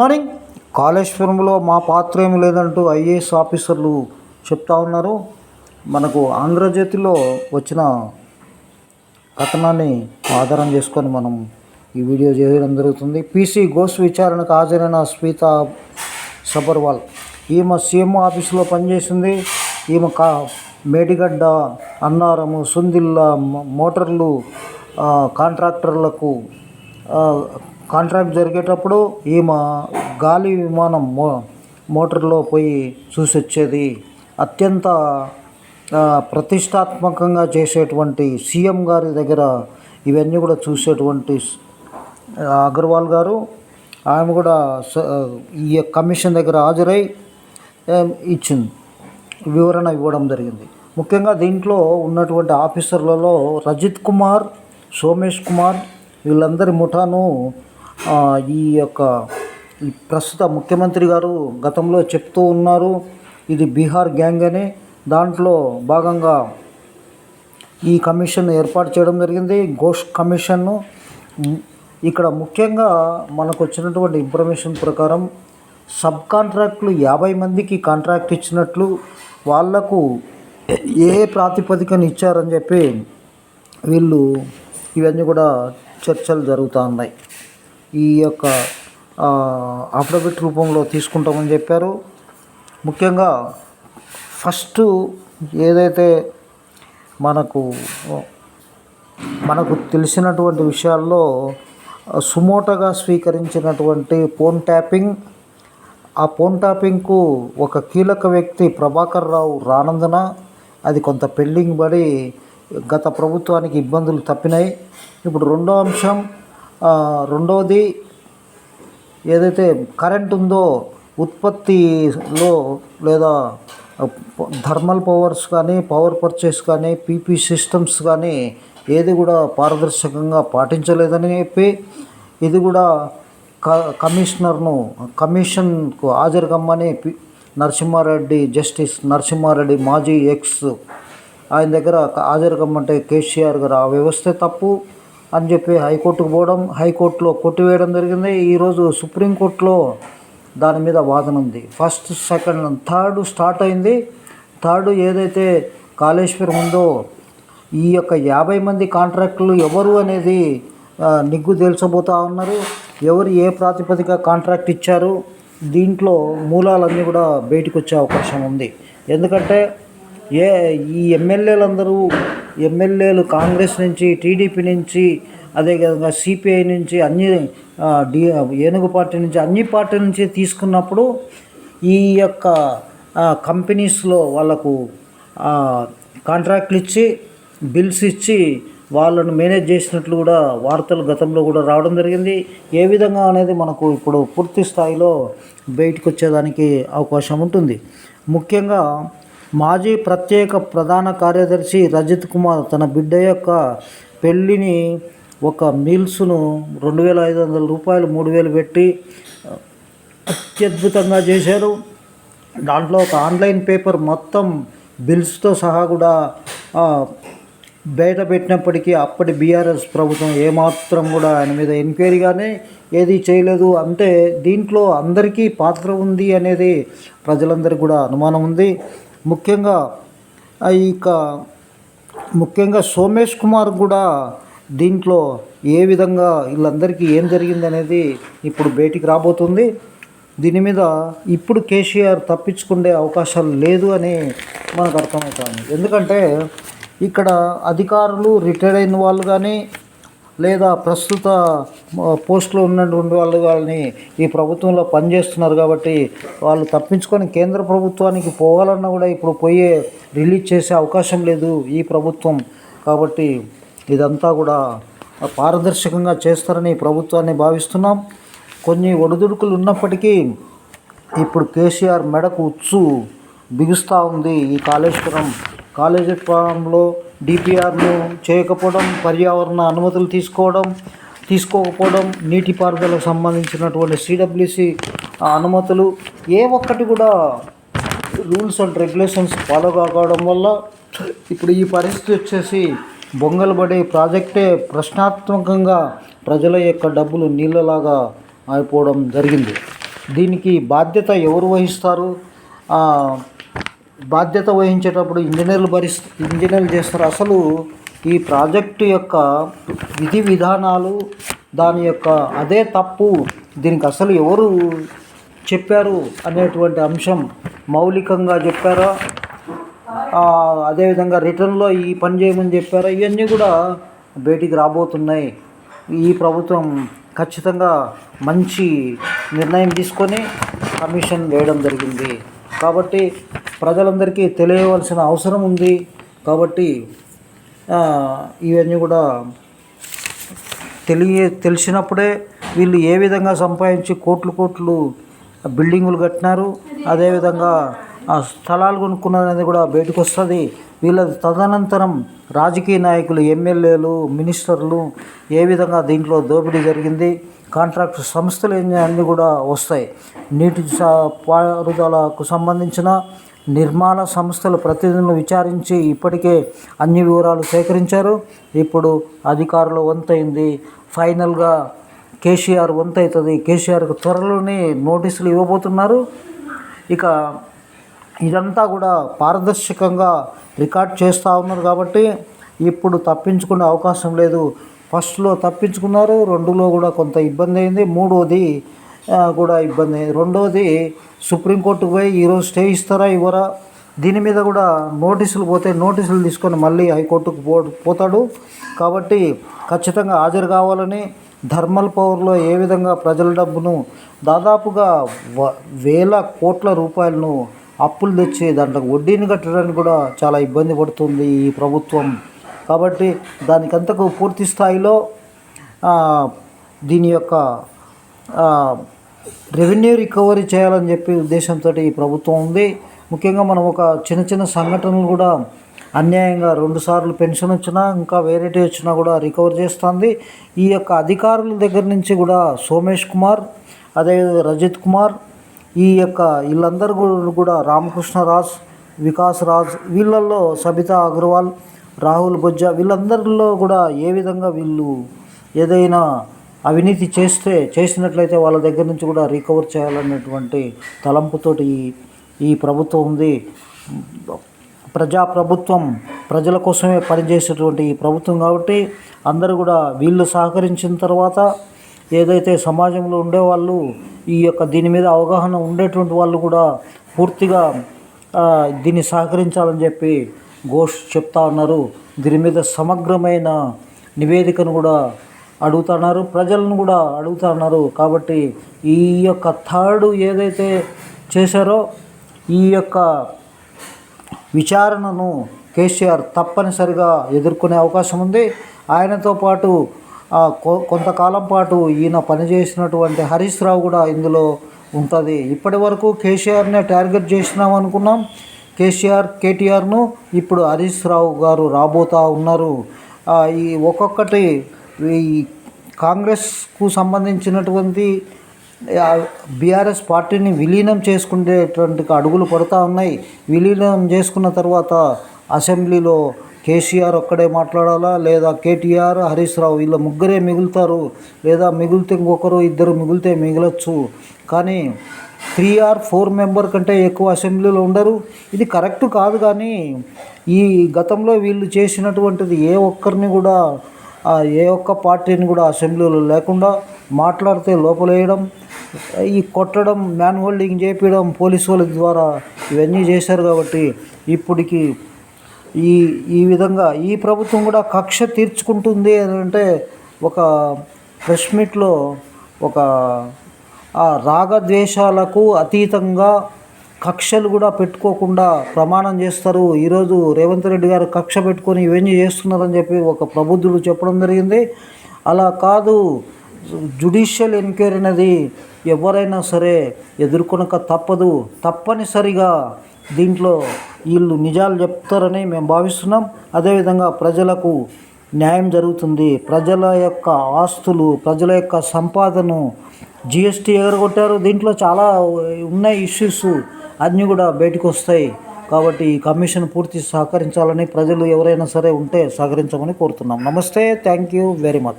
Morning కాళేశ్వరంలో మా పాత్ర ఏమి లేదంటూ ఐఏఎస్ ఆఫీసర్లు చెప్తా ఉన్నారు. మనకు ఆంధ్రజ్యోతిలో వచ్చిన కథనాన్ని ఆధారం చేసుకొని మనం ఈ వీడియో చేయడం జరుగుతుంది. పీసీ ఘోష్ విచారణకు హాజరైన స్మిత సబర్వాల్. ఈమె సీఎం ఆఫీసులో పనిచేసింది. ఈమె కా మేడిగడ్డ అన్నారము సుందిల్ల మోటార్లు కాంట్రాక్టర్లకు కాంట్రాక్ట్ జరిగేటప్పుడు ఈమె గాలి విమానం మో మోటార్లో పోయి చూసి వచ్చేది అత్యంత ప్రతిష్టాత్మకంగా చేసేటువంటి సీఎం గారి దగ్గర ఇవన్నీ కూడా చూసేటువంటి అగర్వాల్ గారు. ఆమె కూడా స- ఈ కమిషన్ దగ్గర హాజరై ఇచ్చింది. వివరణ ఇవ్వడం జరిగింది. ముఖ్యంగా దీంట్లో ఉన్నటువంటి ఆఫీసర్లలో రజిత్ కుమార్ సోమేష్ కుమార్ వీళ్ళందరి ముఠాను ఈ యొక్క ప్రస్తుత ముఖ్యమంత్రి గారు గతంలో చెప్తూ ఉన్నారు ఇది బీహార్ గ్యాంగ్ అని. దాంట్లో భాగంగా ఈ కమిషన్ ఏర్పాటు చేయడం జరిగింది. ఘోష్ కమిషన్ను. ఇక్కడ ముఖ్యంగా మనకు వచ్చినటువంటి ఇన్ఫర్మేషన్ ప్రకారం సబ్ కాంట్రాక్టులు యాభై మందికి కాంట్రాక్ట్ ఇచ్చినట్లు వాళ్ళకు ఏ ప్రాతిపదికను ఇచ్చారని చెప్పి వీళ్ళు ఇవన్నీ కూడా చర్చలు జరుగుతూ ఉన్నాయి. ఈ యొక్క అఫిడవిట్ రూపంలో తీసుకుంటామని చెప్పారు. ముఖ్యంగా ఫస్ట్ ఏదైతే మనకు మనకు తెలిసినటువంటి విషయాల్లో సుమోటగా స్వీకరించినటువంటి ఫోన్ ట్యాపింగ్ ఆ ఫోన్ ట్యాపింగ్కు ఒక కీలక వ్యక్తి ప్రభాకర్ రావు రానందున అది కొంత పెండింగ్ పడి గత ప్రభుత్వానికి ఇబ్బందులు తప్పినాయి. ఇప్పుడు రెండో అంశం రెండవది ఏదైతే కరెంట్ ఉందో ఉత్పత్తిలో లేదా థర్మల్ పవర్స్ కానీ పవర్ పర్చేస్ కానీ పీపీ సిస్టమ్స్ కానీ ఏది కూడా పారదర్శకంగా పాటించలేదని చెప్పి ఇది కూడా క కమిషనర్ను కమిషన్కు హాజరుకమ్మని పి- నరసింహారెడ్డి జస్టిస్ నరసింహారెడ్డి మాజీ ఎక్స్ ఆయన దగ్గర హాజరుకమ్మంటే కేసీఆర్ గారు ఆ వ్యవస్థ తప్పు. అని చెప్పి హైకోర్టుకు పోవడం హైకోర్టులో కొట్టివేయడం జరిగింది. ఈరోజు సుప్రీంకోర్టులో దాని మీద వాదన ఉంది. ఫస్ట్ సెకండ్ థర్డ్ స్టార్ట్ అయింది. థర్డ్ ఏదైతే కాళేశ్వరం ఉందో ఈ యొక్క యాభై మంది కాంట్రాక్టులు ఎవరు అనేది నిగ్గు తేల్చబోతా ఉన్నారు. ఎవరు ఏ ప్రాతిపదిక కాంట్రాక్ట్ ఇచ్చారు దీంట్లో మూలాలన్నీ కూడా బయటకు వచ్చే అవకాశం ఉంది. ఎందుకంటే ఏ ఈ ఎమ్మెల్యేలందరూ ఎమ్మెల్యేలు కాంగ్రెస్ నుంచి టీడీపీ నుంచి అదేవిధంగా సిపిఐ నుంచి అన్ని డి ఏనుగు పార్టీ నుంచి అన్ని పార్టీ నుంచి తీసుకున్నప్పుడు ఈ యొక్క కంపెనీస్లో వాళ్ళకు కాంట్రాక్ట్లు ఇచ్చి బిల్స్ ఇచ్చి వాళ్ళను మేనేజ్ చేసినట్లు కూడా వార్తలు గతంలో కూడా రావడం జరిగింది. ఏ విధంగా అనేది మనకు ఇప్పుడు పూర్తి స్థాయిలో బయటకు వచ్చేదానికి అవకాశం ఉంటుంది. ముఖ్యంగా మాజీ ప్రత్యేక ప్రధాన కార్యదర్శి రజిత్ కుమార్ తన బిడ్డ యొక్క పెళ్ళిని ఒక మీల్స్ను రెండు వేల ఐదు వందల రూపాయలు మూడు వేలు పెట్టి అత్యద్భుతంగా చేశారు. దాంట్లో ఒక ఆన్లైన్ పేపర్ మొత్తం బిల్స్తో సహా కూడా బయట పెట్టినప్పటికీ అప్పటి బీఆర్ఎస్ ప్రభుత్వం ఏమాత్రం కూడా ఆయన మీద ఎంక్వైరీ కానీ ఏది చేయలేదు. అంటే దీంట్లో అందరికీ పాత్ర ఉంది అనేది ప్రజలందరికీ కూడా అనుమానం ఉంది. ముఖ్యంగా ఇక ముఖ్యంగా సోమేష్ కుమార్ కూడా దీంట్లో ఏ విధంగా వీళ్ళందరికీ ఏం జరిగింది అనేది ఇప్పుడు బయటికి రాబోతుంది. దీని మీద ఇప్పుడు కేసీఆర్ తప్పించుకునే అవకాశాలు లేదు అని మనకు అర్థమవుతుంది. ఎందుకంటే ఇక్కడ అధికారులు రిటైర్ అయిన వాళ్ళు కానీ లేదా ప్రస్తుత పోస్టులో ఉన్నటువంటి వాళ్ళు వాళ్ళని ఈ ప్రభుత్వంలో పనిచేస్తున్నారు కాబట్టి వాళ్ళు తప్పించుకొని కేంద్ర ప్రభుత్వానికి పోవాలన్నా కూడా ఇప్పుడు పోయే రిలీజ్ చేసే అవకాశం లేదు ఈ ప్రభుత్వం. కాబట్టి ఇదంతా కూడా పారదర్శకంగా చేస్తారని ప్రభుత్వాన్ని భావిస్తున్నాం. కొన్ని ఒడిదుడుకులు ఉన్నప్పటికీ ఇప్పుడు కేసీఆర్ మెడకు ఉచ్చు బిగుస్తూ ఉంది ఈ కాళేశ్వరం. కాలేజీ ప్రాంతంలో డిపిఆర్లు చేయకపోవడం పర్యావరణ అనుమతులు తీసుకోవడం తీసుకోకపోవడం నీటిపారుదలకు సంబంధించినటువంటి సిడబ్ల్యూసి అనుమతులు ఏ ఒక్కటి కూడా రూల్స్ అండ్ రెగ్యులేషన్స్ ఫాలో కాకపోవడం వల్ల ఇప్పుడు ఈ పరిస్థితి వచ్చేసి బొంగలు పడే ప్రాజెక్టే ప్రశ్నాత్మకంగా ప్రజల యొక్క డబ్బులు నీళ్ళలాగా అయిపోవడం జరిగింది. దీనికి బాధ్యత ఎవరు వహిస్తారు? బాధ్యత వహించేటప్పుడు ఇంజనీర్లు భరిస్ ఇంజనీర్లు చేస్తారు. అసలు ఈ ప్రాజెక్టు యొక్క విధి విధానాలు దాని యొక్క అదే తప్పు దీనికి అసలు ఎవరు చెప్పారు అనేటువంటి అంశం మౌలికంగా చెప్పారా? అదేవిధంగా రిటర్న్లో ఈ పని చేయమని చెప్పారా? ఇవన్నీ కూడా బయటికి రాబోతున్నాయి. ఈ ప్రభుత్వం ఖచ్చితంగా మంచి నిర్ణయం తీసుకొని కమిషన్ వేయడం జరిగింది. కాబట్టి ప్రజలందరికీ తెలియవలసిన అవసరం ఉంది కాబట్టి ఇవన్నీ కూడా తెలియ తెలిసినప్పుడే వీళ్ళు ఏ విధంగా సంపాదించి కోట్లు కోట్లు బిల్డింగులు కట్టినారు అదేవిధంగా ఆ స్థలాలు కొనుక్కున్నది కూడా బయటకు వస్తుంది వీళ్ళ తదనంతరం రాజకీయ నాయకులు ఎమ్మెల్యేలు మినిస్టర్లు ఏ విధంగా దీంట్లో దోపిడీ జరిగింది కాంట్రాక్ట్ సంస్థలు అన్నీ కూడా వస్తాయి. నీటి సా- పారుదలకు సంబంధించిన నిర్మాణ సంస్థలు ప్రతినిధులను విచారించి ఇప్పటికే అన్ని వివరాలు సేకరించారు. ఇప్పుడు అధికారుల వంతైంది. ఫైనల్గా కేసీఆర్ వంతు అవుతుంది కేసీఆర్కు త్వరలోనే నోటీసులు ఇవ్వబోతున్నారు. ఇక ఇదంతా కూడా పారదర్శకంగా రికార్డ్ చేస్తూ ఉన్నారు కాబట్టి ఇప్పుడు తప్పించుకునే అవకాశం లేదు. ఫస్ట్లో తప్పించుకున్నారు. రెండులో కూడా కొంత ఇబ్బంది అయింది. మూడోది కూడా ఇబ్బంది. రెండవది రెండోది సుప్రీంకోర్టుకు పోయి ఈరోజు స్టే ఇస్తారా ఇవ్వరా? దీని మీద కూడా నోటీసులు పోతే నోటీసులు తీసుకొని మళ్ళీ హైకోర్టుకు పో పోతాడు. కాబట్టి ఖచ్చితంగా హాజరు కావాలని ధర్మల్ పవర్లో ఏ విధంగా ప్రజల డబ్బును దాదాపుగా వ- వేల కోట్ల రూపాయలను అప్పులు తెచ్చి దాంట్లో వడ్డీని కట్టడానికి కూడా చాలా ఇబ్బంది పడుతుంది ఈ ప్రభుత్వం. కాబట్టి దానికంతకు పూర్తి స్థాయిలో దీని యొక్క రెవెన్యూ రికవరీ చేయాలని చెప్పి ఉద్దేశంతో ఈ ప్రభుత్వం ఉంది. ముఖ్యంగా మనం ఒక చిన్న చిన్న సంఘటనలు కూడా అన్యాయంగా రెండుసార్లు పెన్షన్ వచ్చినా ఇంకా వేరేటి వచ్చినా కూడా రికవర్ చేస్తుంది. ఈ యొక్క అధికారుల దగ్గర నుంచి కూడా సోమేష్ కుమార్ అదేవిధంగా రజిత్ కుమార్ ఈ యొక్క వీళ్ళందరూ కూడా కూడా రామకృష్ణరాజ్ వికాస్ రాజ్ వీళ్ళల్లో సబితా అగర్వాల్ రాహుల్ బొజ్జా వీళ్ళందరిలో కూడా ఏ విధంగా వీళ్ళు ఏదైనా అవినీతి చేస్తే చేసినట్లయితే వాళ్ళ దగ్గర నుంచి కూడా రికవర్ చేయాలన్నటువంటి తలంపుతోటి ఈ ఈ ప్రభుత్వం ఉంది. ప్రజా ప్రభుత్వం ప్రజల కోసమే పనిచేసేటువంటి ఈ ప్రభుత్వం కాబట్టి అందరూ కూడా వీళ్ళు సహకరించిన తర్వాత ఏదైతే సమాజంలో ఉండేవాళ్ళు ఈ యొక్క దీని మీద అవగాహన ఉండేటువంటి వాళ్ళు కూడా పూర్తిగా దీన్ని సహకరించాలని చెప్పి ఘోష్ చెప్తా ఉన్నారు. దీని మీద సమగ్రమైన నివేదికను కూడా అడుగుతున్నారు ప్రజలను కూడా అడుగుతున్నారు కాబట్టి ఈ యొక్క థర్డ్ ఏదైతే చేశారో ఈ యొక్క విచారణను కేసీఆర్ తప్పనిసరిగా ఎదుర్కొనే అవకాశం ఉంది. ఆయనతో పాటు కొ- కొంతకాలం పాటు ఈయన పనిచేసినటువంటి హరీష్ రావు కూడా ఇందులో ఉంటుంది. ఇప్పటి వరకు కేసీఆర్నే టార్గెట్ చేసినాం అనుకున్నాం. కేసీఆర్ కేటీఆర్ను ఇప్పుడు హరీష్ రావు గారు రాబోతా ఉన్నారు. ఈ ఒక్కొక్కటి ఈ కాంగ్రెస్కు సంబంధించినటువంటి బీఆర్ఎస్ పార్టీని విలీనం చేసుకునేటువంటి అడుగులు పడుతూ ఉన్నాయి. విలీనం చేసుకున్న తర్వాత అసెంబ్లీలో కేసీఆర్ ఒక్కడే మాట్లాడాలా? లేదా కేటీఆర్ హరీష్ రావు వీళ్ళ ముగ్గురే మిగులుతారు? లేదా మిగిలితే ఇంకొకరు ఇద్దరు మిగిలితే మిగలొచ్చు? కానీ త్రీ ఆర్ ఫోర్ మెంబర్ కంటే ఎక్కువ అసెంబ్లీలో ఉండరు. ఇది కరెక్ట్ కాదు కానీ ఈ గతంలో వీళ్ళు చేసినటువంటిది ఏ ఒక్కరిని కూడా ఏ ఒక్క పార్టీని కూడా అసెంబ్లీలో లేకుండా మాట్లాడితే లోపలేయడం ఈ కొట్టడం మ్యాన్ హోల్డింగ్ చేపించడం పోలీసు వాళ్ళ ద్వారా ఇవన్నీ చేశారు కాబట్టి ఇప్పటికి ఈ ఈ విధంగా ఈ ప్రభుత్వం కూడా కక్ష తీర్చుకుంటుంది అని అంటే ఒక ప్రెస్ మీట్లో ఒక ఆ రాగద్వేషాలకు అతీతంగా కక్షలు కూడా పెట్టుకోకుండా ప్రమాణం చేస్తారు. ఈరోజు రేవంత్ రెడ్డి గారు కక్ష పెట్టుకొని ఇవన్నీ చేస్తున్నారని చెప్పి ఒక ప్రబుద్ధుడు చెప్పడం జరిగింది. అలా కాదు జుడిషియల్ ఎంక్వైరీ అనేది ఎవరైనా సరే ఎదుర్కొనక తప్పదు. తప్పనిసరిగా దీంట్లో వీళ్ళు నిజాలు చెప్తారని మేము భావిస్తున్నాం. అదేవిధంగా ప్రజలకు న్యాయం జరుగుతుంది. ప్రజల యొక్క ఆస్తులు ప్రజల యొక్క సంపాదను జిఎస్టీ ఎగరగొట్టారు. దీంట్లో చాలా ఉన్నాయి ఇష్యూస్. అన్నీ కూడా బయటకు వస్తాయి. కాబట్టి ఈ కమిషన్ పూర్తి సహకరించాలని ప్రజలు ఎవరైనా సరే ఉంటే సహకరించమని కోరుతున్నాం. నమస్తే. Thank you very much.